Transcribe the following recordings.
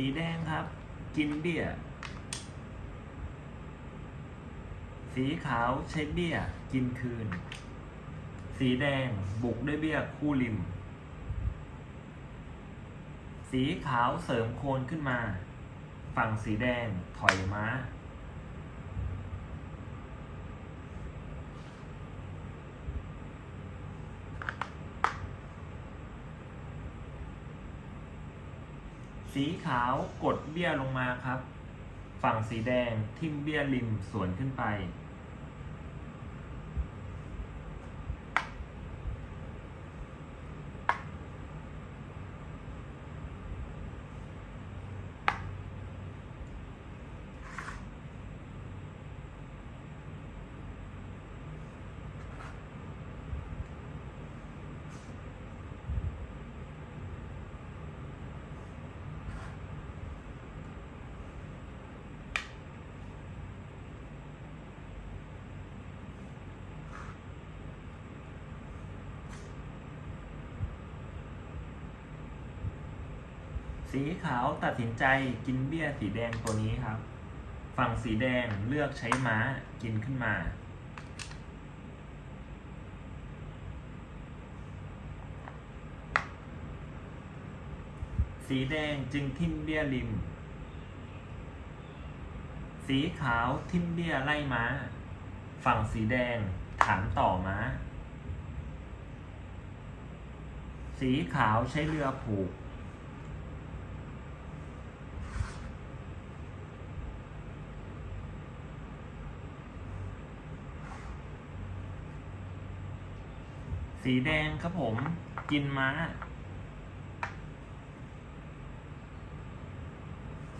สีแดงครับ กินเบี้ย สีขาวใช้เบี้ย กินคืน สีแดงบุกด้วยเบี้ยคู่ริม สีขาวเสริมโคนขึ้นมา ฝั่งสีแดงถอยม้า สีขาวกดเบี้ยลงมาครับ ฝั่งสีแดงทิ่มเบี้ยริมสวนขึ้นไป สีขาวตัดสินใจกินเบี้ยสีแดงตัวนี้ครับ ฝั่งสีแดงเลือกใช้ม้ากินขึ้นมา สีแดงจึงทิ่มเบี้ยริม สีขาวทิ่มเบี้ยไล่ม้า ฝั่งสีแดงถามต่อม้า สีขาวใช้เรือผูก สีแดงครับผม กินม้า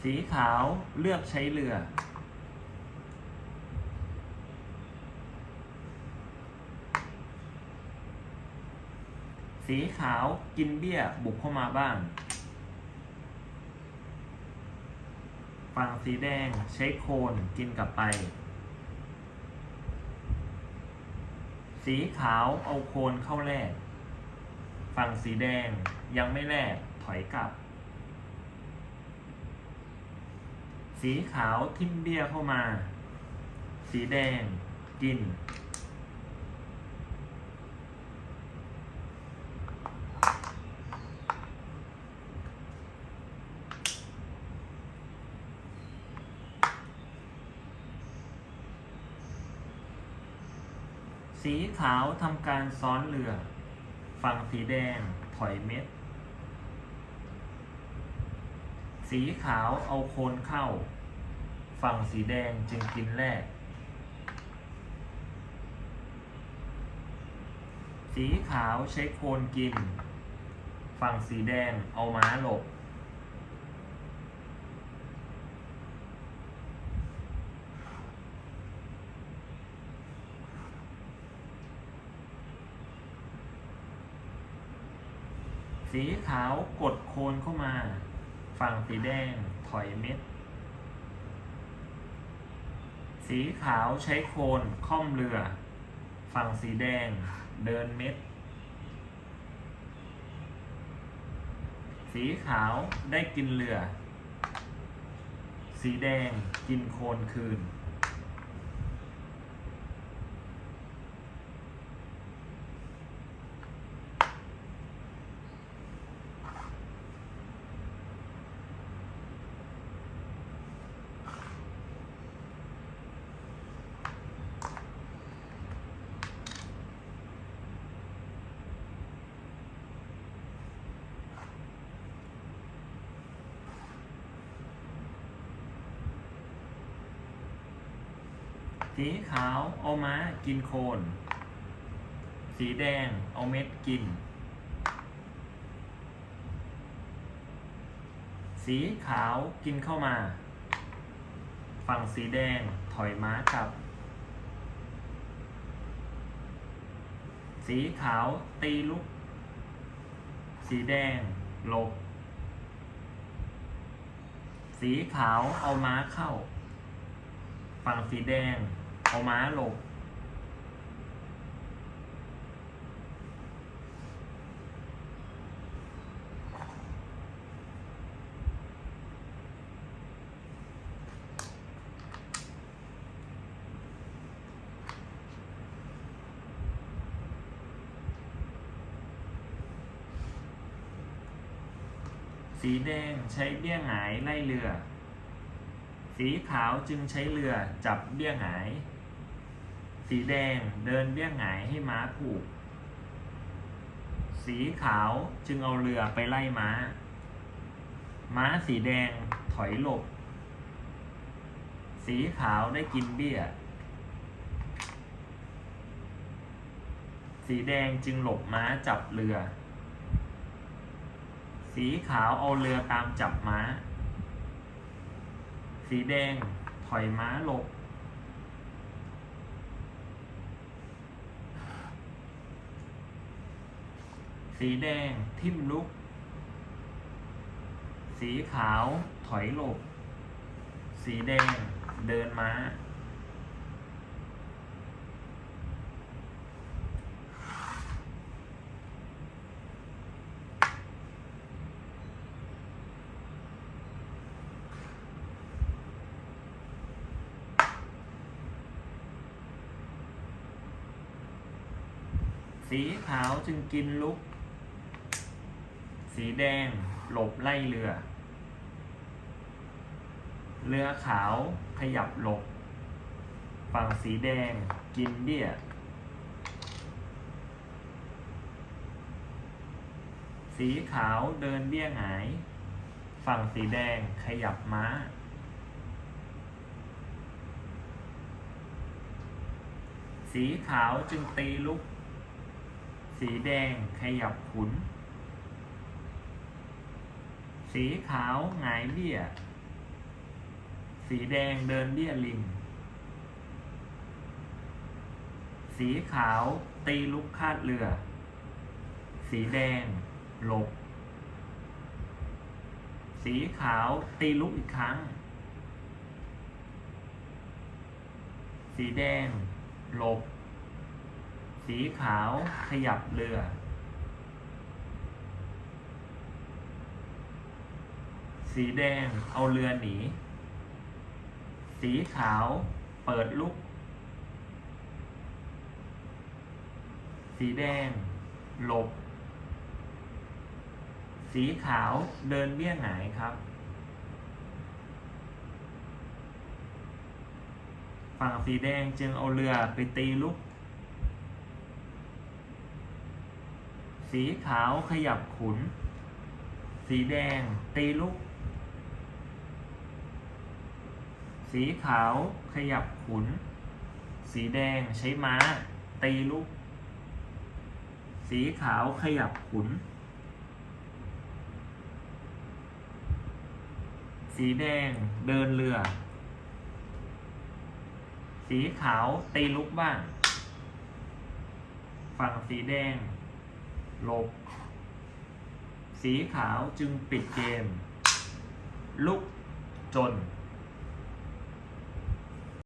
สีขาวเลือกใช้เรือ สีขาวกินเบี้ยบุกเข้ามาบ้างฝั่งสีแดงใช้โคนกินกลับไป สีขาวเอาโคนเข้าแลกฝั่งสีแดงยังไม่แลกถอยกลับ สีขาวทิ่มเบี้ยเข้ามา สีแดงกิน สีขาวทำการซ้อนเรือ ฝั่งสีแดงถอยเม็ด สีขาวเอาโคนเข้า ฝั่งสีแดงจึงกินแรก สีขาวใช้โคนกิน ฝั่งสีแดงเอาม้าหลบ สีขาวกดโคนเข้ามา ฝั่งสีแดงถอยเม็ด สีขาวใช้โคนค่อมเรือ ฝั่งสีแดงเดินเม็ด สีขาวได้กินเรือ สีแดงกินโคนคืน สีขาวเอาม้ากินโคน สีแดงเอาเม็ดกิน สีขาวกินเข้ามา ฝั่งสีแดงถอยม้ากลับ สีขาวตีลุก สีแดงหลบ สีขาวเอาม้าเข้า ฝั่งสีแดง เอาม้าลง สีแดงใช้เบี้ยหงายไล่เรือ สีขาวจึงใช้เรือจับเบี้ยหงาย สีแดงเดินเบี้ยงหงายให้ม้าผูก สีขาวจึงเอาเรือไปไล่ม้า ม้าสีแดงถอยหลบ สีขาวได้กินเบี้ย สีแดงจึงหลบม้าจับเรือ สีขาวเอาเรือตามจับม้า สีแดงถอยม้าหลบ สีแดงทิ่มลุก สีขาวถอยหลบ สีแดงเดินม้า สีขาวจึงกินลุก สีแดง หลบไล่เรือ เรือขาวขยับหลบ ฝั่งสีแดงกินเบี้ย สีขาวเดินเบี้ยหาย ฝั่งสีแดงขยับม้า สีขาวจึงตีลุก สีแดงขยับขุน สีขาวหงายเบี้ย สีแดงเดินเบี้ยลิง สีขาวตีลุกคาดเรือ สีแดงหลบ สีขาวตีลุกอีกครั้ง สีแดงหลบ สีขาวขยับเรือ สีแดงเอาเรือหนี สีขาวเปิดลุก สีแดงหลบ สีขาวเดินเบี้ยหงายครับ ฝั่งสีแดงจึงเอาเรือไปตีลุก สีขาวขยับขุน สีแดงตีลุก สีขาวขยับขุน สีแดงใช้ม้า ตีลุกสีขาวขยับขุน สีแดงเดินเรือ สีขาวตีลุกบ้าง ฝั่งสีแดงหลบ สีขาวจึงปิดเกม ลุกจน